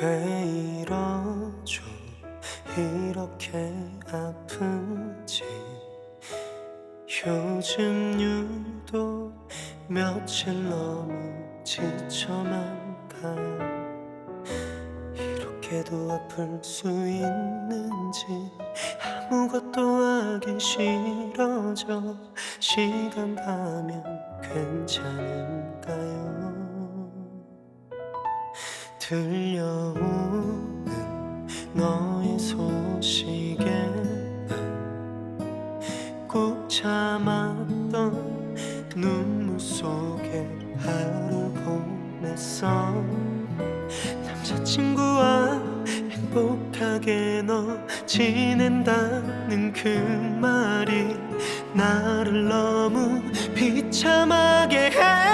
왜 이러죠? 이렇게 아픈지. 요즘 유독 며칠 너무 지쳐만 가요 이렇게도 아플 수 있는지 아무것도 하기 싫어져. 시간 가면 괜찮을까요 들려오는 너의 소식에 난꾹 참았던 눈물 속에 하루 보냈어. 남자친구와 행복하게 너 지낸다는 그 말이 나를 너무 비참하게 해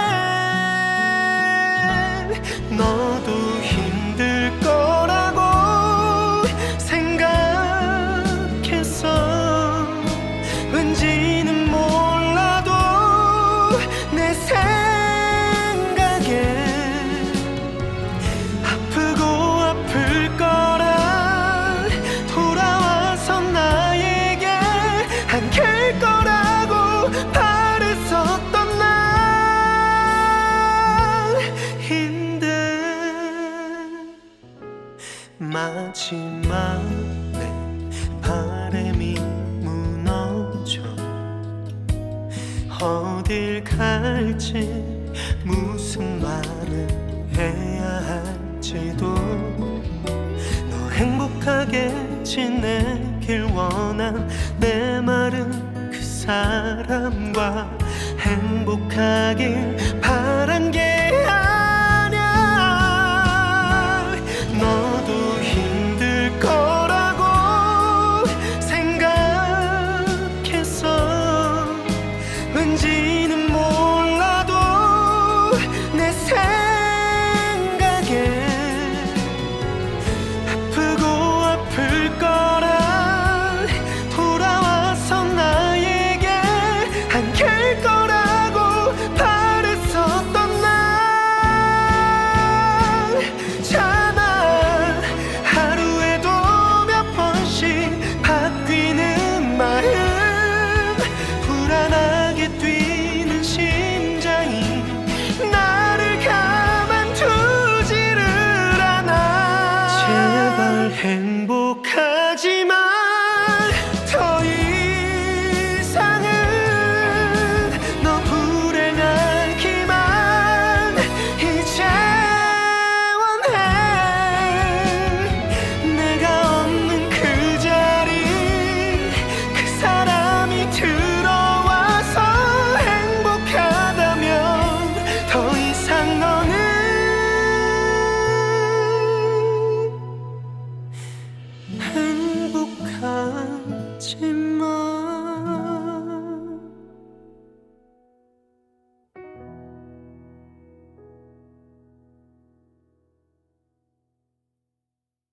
마지막에 바람이 무너져 어딜 갈지 무슨 말을 해야 할지도 너 행복하게 지내길 원한 내 말은 그 사람과 행복하길 imagine